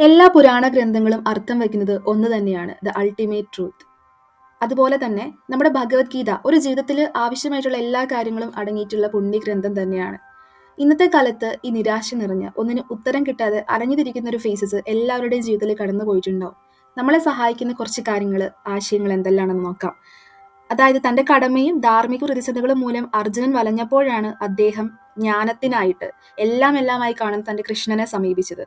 എല്ലാ പുരാണ ഗ്രന്ഥങ്ങളും അർത്ഥം വയ്ക്കുന്നത് ഒന്ന് തന്നെയാണ് ദ അൾട്ടിമേറ്റ് ട്രൂത്ത് അതുപോലെ തന്നെ നമ്മുടെ ഭഗവത്ഗീത ഒരു ജീവിതത്തിൽ ആവശ്യമായിട്ടുള്ള എല്ലാ കാര്യങ്ങളും അടങ്ങിയിട്ടുള്ള പുണ്യഗ്രന്ഥം തന്നെയാണ്. ഇന്നത്തെ കാലത്ത് ഈ നിരാശ നിറഞ്ഞ് ഒന്നിന് ഉത്തരം കിട്ടാതെ അലഞ്ഞുതിരിക്കുന്ന ഒരു ഫേസസ് എല്ലാവരുടെയും ജീവിതത്തിൽ കടന്നു പോയിട്ടുണ്ടാവും നമ്മളെ സഹായിക്കുന്ന കുറച്ച് കാര്യങ്ങൾ ആശയങ്ങൾ എന്തെല്ലാണെന്ന് നോക്കാം. അതായത് തന്റെ കടമയും ധാർമ്മിക പ്രതിസന്ധികളും മൂലം അർജുനൻ വലഞ്ഞപ്പോഴാണ് അദ്ദേഹം ജ്ഞാനത്തിനായിട്ട് എല്ലാം എല്ലാമായി കാണുന്ന തന്റെ കൃഷ്ണനെ സമീപിച്ചത്.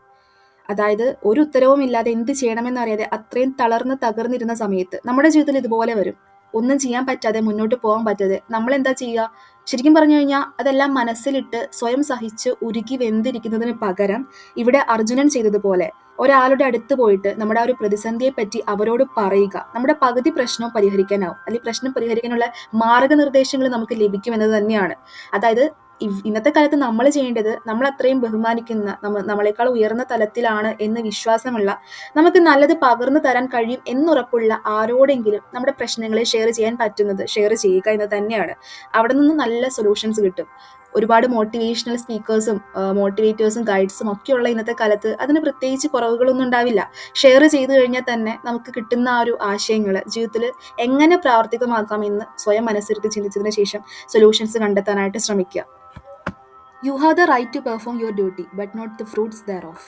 അതായത് ഒരു ഉത്തരവും ഇല്ലാതെ എന്ത് ചെയ്യണമെന്ന് അറിയാതെ അത്രയും തളർന്ന് തകർന്നിരുന്ന സമയത്ത് നമ്മുടെ ജീവിതത്തിൽ ഇതുപോലെ വരും. ഒന്നും ചെയ്യാൻ പറ്റാതെ മുന്നോട്ട് പോകാൻ പറ്റാതെ നമ്മൾ എന്താ ചെയ്യുക? ശരിക്കും പറഞ്ഞു കഴിഞ്ഞാൽ അതെല്ലാം മനസ്സിലിട്ട് സ്വയം സഹിച്ച് ഉരുകി വെന്തിരിക്കുന്നതിന് പകരം ഇവിടെ അർജുനൻ ചെയ്തതുപോലെ ഒരാളുടെ അടുത്ത് പോയിട്ട് നമ്മുടെ ആ ഒരു പ്രതിസന്ധിയെ പറ്റി അവരോട് പറയുക. നമ്മുടെ പകുതി പ്രശ്നവും പരിഹരിക്കാനാവും. അല്ലെങ്കിൽ പ്രശ്നം പരിഹരിക്കാനുള്ള മാർഗനിർദ്ദേശങ്ങൾ നമുക്ക് ലഭിക്കുമെന്നത് തന്നെയാണ്. അതായത് ഇന്നത്തെ കാലത്ത് നമ്മൾ ചെയ്യേണ്ടത് നമ്മൾ അത്രയും ബഹുമാനിക്കുന്ന നമ്മ നമ്മളെക്കാൾ ഉയർന്ന തലത്തിലാണ് എന്ന് വിശ്വാസമുള്ള നമുക്ക് നല്ലത് പകർന്നു തരാൻ കഴിയും എന്നുറപ്പുള്ള ആരോടെങ്കിലും നമ്മുടെ പ്രശ്നങ്ങളെ ഷെയർ ചെയ്യാൻ പറ്റുന്നത് ഷെയർ ചെയ്യുക എന്ന് തന്നെയാണ്. അവിടെ നിന്ന് നല്ല സൊല്യൂഷൻസ് കിട്ടും. ഒരുപാട് മോട്ടിവേഷണൽ സ്പീക്കേഴ്സും മോട്ടിവേറ്റേഴ്സും ഗൈഡ്സും ഒക്കെയുള്ള ഇന്നത്തെ കാലത്ത് അതിന് പ്രത്യേകിച്ച് കുറവുകളൊന്നും ഉണ്ടാവില്ല. ഷെയർ ചെയ്തു കഴിഞ്ഞാൽ തന്നെ നമുക്ക് കിട്ടുന്ന ആ ഒരു ആശയങ്ങൾ ജീവിതത്തിൽ എങ്ങനെ പ്രാവർത്തികമാക്കാം എന്ന് സ്വയം മനസ്സിരുത്തി ചിന്തിച്ചതിന് ശേഷം സൊല്യൂഷൻസ് കണ്ടെത്താനായിട്ട് ശ്രമിക്കുക. You have the right to perform your duty but not the fruits thereof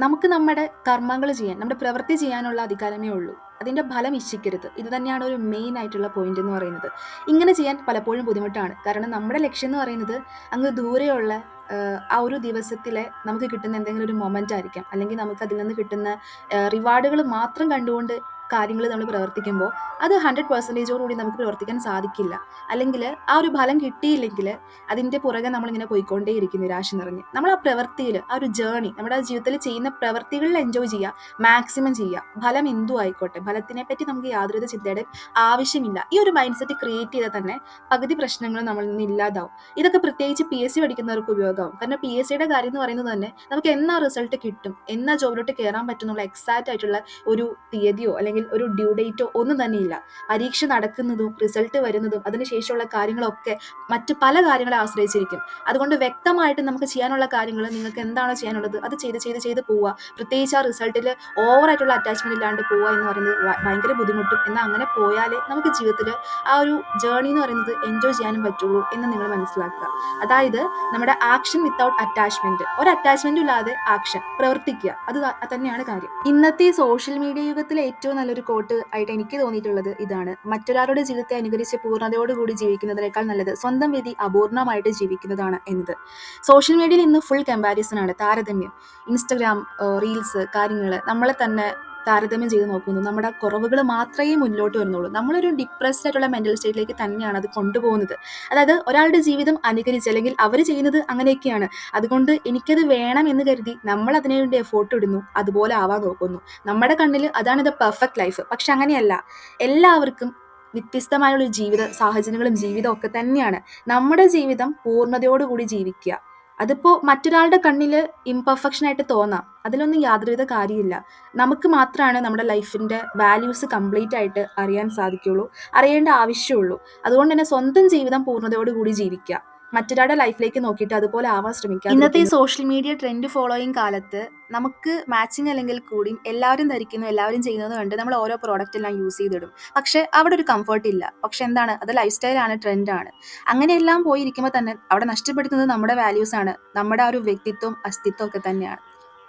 നമുക്ക് നമ്മുടെ കർമ്മങ്ങൾ ചെയ്യാൻ നമ്മുടെ പ്രവൃത്തി ചെയ്യാനുള്ള അധികാരമേ ഉള്ളൂ. അതിന്റെ ഫലം ഇച്ഛിക്കരുത്. ഇത് തന്നെയാണ് ഒരു മെയിൻ ആയിട്ടുള്ള പോയിന്റ് എന്ന് പറയുന്നത്. ഇങ്ങനെ ചെയ്യാൻ പലപ്പോഴും ബുദ്ധിമുട്ടാണ്. കാരണം നമ്മുടെ ലക്ഷ്യം എന്ന് പറയുന്നത് അങ്ങ് ദൂരെയുള്ള ആ ഒരു ദിവസത്തിലെ നമുക്ക് കിട്ടുന്ന എന്തെങ്കിലും ഒരു മൊമെന്റ് ആയിരിക്കാം. അല്ലെങ്കിൽ നമുക്ക് അതിൽ നിന്ന് കിട്ടുന്ന റിവാർഡുകൾ മാത്രം കണ്ടുകൊണ്ട് കാര്യങ്ങൾ നമ്മൾ പ്രവർത്തിക്കുമ്പോൾ അത് ഹൺഡ്രഡ് പെർസെന്റേജോടുകൂടി നമുക്ക് പ്രവർത്തിക്കാൻ സാധിക്കില്ല. അല്ലെങ്കിൽ ആ ഒരു ഫലം കിട്ടിയില്ലെങ്കിൽ അതിന്റെ പുറകെ നമ്മളിങ്ങനെ പോയിക്കൊണ്ടേയിരിക്കും നിരാശ നിറഞ്ഞ്. നമ്മൾ ആ പ്രവൃത്തിയിൽ ആ ഒരു ജേണി നമ്മുടെ ജീവിതത്തിൽ ചെയ്യുന്ന പ്രവൃത്തികളിൽ എൻജോയ് ചെയ്യുക മാക്സിമം ചെയ്യുക. ഫലം എന്തു ആയിക്കോട്ടെ. ഫലത്തിനെ പറ്റി നമുക്ക് യാതൊരു ചിന്തയുടെ ആവശ്യമില്ല. ഈ ഒരു മൈൻഡ് സെറ്റ് ക്രിയേറ്റ് ചെയ്താൽ തന്നെ പകുതി പ്രശ്നങ്ങൾ നമ്മൾ നിന്ന് ഇല്ലാതാവും. ഇതൊക്കെ പ്രത്യേകിച്ച് പി എസ് സി പഠിക്കുന്നവർക്ക് ഉപയോഗമാവും. കാരണം പി എസ് സിയുടെ കാര്യം എന്ന് പറയുന്നത് തന്നെ നമുക്ക് എന്നാ റിസൾട്ട് കിട്ടും എന്നാ ജോബിലോട്ട് കയറാൻ പറ്റുന്നുള്ള എക്സാക്റ്റ് ആയിട്ടുള്ള ഒരു തീയതിയോ അല്ലെങ്കിൽ ഒരു ഡ്യൂ ഡേറ്റോ ഒന്നും തന്നെയില്ല പരീക്ഷ നടക്കുന്നതും റിസൾട്ട് വരുന്നതും അതിനുശേഷമുള്ള കാര്യങ്ങളൊക്കെ മറ്റ് പല കാര്യങ്ങളെ ആശ്രയിച്ചിരിക്കും. അതുകൊണ്ട് വ്യക്തമായിട്ട് നമുക്ക് ചെയ്യാനുള്ള കാര്യങ്ങൾ നിങ്ങൾക്ക് എന്താണോ ചെയ്യാനുള്ളത് അത് ചെയ്ത് ചെയ്ത് ചെയ്ത് പോവുക. പ്രത്യേകിച്ച് ആ റിസൾട്ടിൽ ഓവറായിട്ടുള്ള അറ്റാച്ച്മെന്റ് ഇല്ലാണ്ട് പോവുക എന്ന് പറയുന്നത് ഭയങ്കര ബുദ്ധിമുട്ടും. എന്നാൽ അങ്ങനെ പോയാലേ നമുക്ക് ജീവിതത്തിൽ ആ ഒരു ജേർണി എന്ന് പറയുന്നത് എൻജോയ് ചെയ്യാനും പറ്റുള്ളൂ എന്ന് നിങ്ങൾ മനസ്സിലാക്കുക. അതായത് നമ്മുടെ ആക്ഷൻ വിത്തൗട്ട് അറ്റാച്ച്മെന്റ് ഒരു അറ്റാച്ച്മെന്റും ഇല്ലാതെ ആക്ഷൻ പ്രവർത്തിക്കുക. അത് തന്നെയാണ് കാര്യം. ഇന്നത്തെ സോഷ്യൽ മീഡിയ യുഗത്തിലെ ഏറ്റവും നല്ലൊരു കോട്ട് ആയിട്ട് എനിക്ക് തോന്നിയിട്ടുള്ളത് ഇതാണ്. മറ്റൊരാളുടെ ജീവിതത്തെ അനുകരിച്ച് പൂർണതയോടുകൂടി ജീവിക്കുന്നതിനേക്കാൾ നല്ലത് സ്വന്തം വിധി അപൂർണമായിട്ട് ജീവിക്കുന്നതാണ് എന്നത്. സോഷ്യൽ മീഡിയയിൽ ഇന്ന് ഫുൾ കമ്പാരിസൺ ആണ് താരതമ്യം. ഇൻസ്റ്റഗ്രാം റീൽസ് കാര്യങ്ങൾ നമ്മളെ തന്നെ താരതമ്യം ചെയ്ത് നോക്കുന്നു. നമ്മുടെ കുറവുകൾ മാത്രമേ മുന്നോട്ട് വരുന്നുള്ളൂ. നമ്മളൊരു ഡിപ്രസ്ഡ് ആയിട്ടുള്ള മെന്റൽ സ്റ്റേറ്റിലേക്ക് തന്നെയാണ് അത് കൊണ്ടുപോകുന്നത്. അതായത് ഒരാളുടെ ജീവിതം അനുകരിച്ച് അല്ലെങ്കിൽ അവർ ചെയ്യുന്നത് അങ്ങനെയൊക്കെയാണ്. അതുകൊണ്ട് എനിക്കത് വേണം എന്ന് കരുതി നമ്മൾ അതിനു വേണ്ടി എഫോർട്ട് ഇടുന്നു. അതുപോലെ ആവാൻ നോക്കുന്നു. നമ്മുടെ കണ്ണിൽ അതാണ് ഇത് പെർഫെക്റ്റ് ലൈഫ് പക്ഷെ അങ്ങനെയല്ല. എല്ലാവർക്കും വ്യത്യസ്തമായുള്ള ജീവിത സാഹചര്യങ്ങളും ജീവിതവും ഒക്കെ തന്നെയാണ്. നമ്മുടെ ജീവിതം പൂർണതയോടുകൂടി ജീവിക്കുക. അതിപ്പോ മറ്റൊരാളുടെ കണ്ണിൽ ഇംപെർഫെക്ഷൻ ആയിട്ട് തോന്നാം. അതിലൊന്നും യാതൊരുവിധ കാര്യമില്ല. നമുക്ക് മാത്രമാണ് നമ്മുടെ ലൈഫിന്റെ വാല്യൂസ് കംപ്ലീറ്റ് ആയിട്ട് അറിയാൻ സാധിക്കുള്ളൂ. അറിയേണ്ട ആവശ്യമുള്ളൂ. അതുകൊണ്ട് തന്നെ സ്വന്തം ജീവിതം പൂർണതയോടുകൂടി ജീവിക്കുക. മറ്റൊരാളുടെ ലൈഫിലേക്ക് നോക്കിയിട്ട് അതുപോലെ ആവാൻ ശ്രമിക്കുക ഇന്നത്തെ ഈ സോഷ്യൽ മീഡിയ ട്രെൻഡ് ഫോളോയിങ് കാലത്ത് നമുക്ക് മാച്ചിങ് അല്ലെങ്കിൽ കൂടിയും എല്ലാവരും ധരിക്കുന്നു എല്ലാവരും ചെയ്യുന്നത് കണ്ട് നമ്മൾ ഓരോ പ്രോഡക്റ്റ് എല്ലാം യൂസ് ചെയ്തിടും. പക്ഷെ അവിടെ ഒരു കംഫർട്ട് ഇല്ല. പക്ഷെ എന്താണ്? അത് ലൈഫ് സ്റ്റൈലാണ് ട്രെൻഡാണ് അങ്ങനെയെല്ലാം പോയിരിക്കുമ്പോൾ തന്നെ അവിടെ നഷ്ടപ്പെടുത്തുന്നത് നമ്മുടെ വാല്യൂസ് ആണ്. നമ്മുടെ ആ ഒരു വ്യക്തിത്വം അസ്തിത്വം ഒക്കെ തന്നെയാണ്.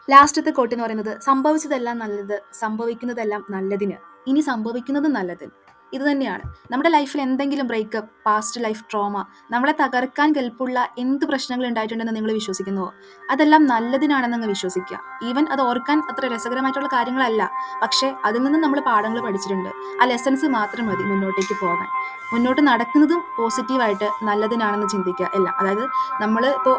ലാസ്റ്റത്തെ കോട്ട് എന്ന് പറയുന്നത് സംഭവിച്ചതെല്ലാം നല്ലത് സംഭവിക്കുന്നതെല്ലാം നല്ലതിന്. ഇനി സംഭവിക്കുന്നത് നല്ലതിന്. ഇത് തന്നെയാണ്. നമ്മുടെ ലൈഫിൽ എന്തെങ്കിലും ബ്രേക്കപ്പ് പാസ്റ്റ് ലൈഫ് ട്രോമ നമ്മളെ തകർക്കാൻ കെൽപ്പുള്ള എന്ത് പ്രശ്നങ്ങൾ ഉണ്ടായിട്ടുണ്ടെന്ന് നിങ്ങൾ വിശ്വസിക്കുന്നുവോ അതെല്ലാം നല്ലതിനാണെന്ന് അങ്ങ് വിശ്വസിക്കുക. ഈവൻ അത് ഓർക്കാൻ അത്ര രസകരമായിട്ടുള്ള കാര്യങ്ങളല്ല. പക്ഷേ അതിൽ നിന്ന് നമ്മൾ പാഠങ്ങൾ പഠിച്ചിട്ടുണ്ട്. ആ ലെസൺസ് മാത്രം മതി മുന്നോട്ടേക്ക് പോകാൻ. മുന്നോട്ട് നടക്കുന്നതും പോസിറ്റീവായിട്ട് നല്ലതിനാണെന്ന് ചിന്തിക്കുക. എല്ലാം. അതായത് നമ്മൾ ഇപ്പോൾ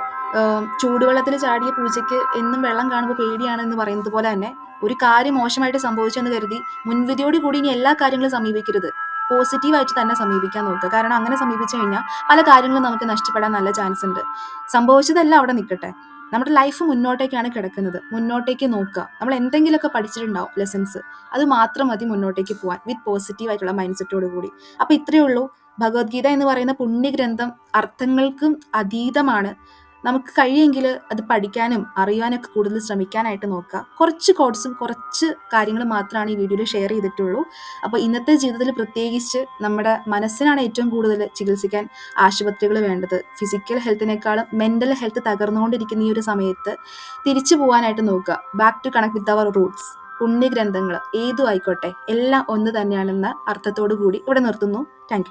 ചൂടുവെള്ളത്തിൽ ചാടിയ പൂജയ്ക്ക് എന്നും വെള്ളം കാണുമ്പോൾ പേടിയാണെന്ന് പറയുന്നത് പോലെ തന്നെ ഒരു കാര്യം മോശമായിട്ട് സംഭവിച്ചെന്ന് കരുതി മുൻവിധിയോട് കൂടി ഇനി എല്ലാ കാര്യങ്ങളും സമീപിക്കരുത്. പോസിറ്റീവായിട്ട് തന്നെ സമീപിക്കാൻ നോക്കുക. കാരണം അങ്ങനെ സമീപിച്ചു കഴിഞ്ഞാൽ പല കാര്യങ്ങളും നമുക്ക് നഷ്ടപ്പെടാൻ നല്ല ചാൻസ് ഉണ്ട്. സംഭവിച്ചതെല്ലാം അവിടെ നിൽക്കട്ടെ. നമ്മുടെ ലൈഫ് മുന്നോട്ടേക്കാണ് കിടക്കുന്നത്. മുന്നോട്ടേക്ക് നോക്കുക. നമ്മൾ എന്തെങ്കിലുമൊക്കെ പഠിച്ചിട്ടുണ്ടാവും ലെസൺസ് അത് മാത്രം മതി മുന്നോട്ടേക്ക് പോകാൻ വിത്ത് പോസിറ്റീവ് ആയിട്ടുള്ള മൈൻഡ് സെറ്റോട് കൂടി. അപ്പൊ ഇത്രയേ ഉള്ളൂ. ഭഗവത്ഗീത എന്ന് പറയുന്ന പുണ്യഗ്രന്ഥം അർത്ഥങ്ങൾക്കും അതീതമാണ്. നമുക്ക് കഴിയുമെങ്കിൽ അത് പഠിക്കാനും അറിയാനൊക്കെ കൂടുതൽ ശ്രമിക്കാനായിട്ട് നോക്കുക. കുറച്ച് കോഡ്സും കുറച്ച് കാര്യങ്ങൾ മാത്രമാണ് ഈ വീഡിയോയിൽ ഷെയർ ചെയ്തിട്ടുള്ളൂ. അപ്പോൾ ഇന്നത്തെ ജീവിതത്തിൽ പ്രത്യേകിച്ച് നമ്മുടെ മനസ്സിനാണ് ഏറ്റവും കൂടുതൽ ചികിത്സിക്കാൻ ആശുപത്രികൾ വേണ്ടത്. ഫിസിക്കൽ ഹെൽത്തിനേക്കാളും മെന്റൽ ഹെൽത്ത് തകർന്നുകൊണ്ടിരിക്കുന്ന ഈ ഒരു സമയത്ത് തിരിച്ചു പോകാനായിട്ട് നോക്കുക. Back to connect with our roots പുണ്യഗ്രന്ഥങ്ങൾ ഏതും ആയിക്കോട്ടെ എല്ലാം ഒന്ന് തന്നെയാണെന്ന അർത്ഥത്തോടു കൂടി ഇവിടെ നിർത്തുന്നു. താങ്ക്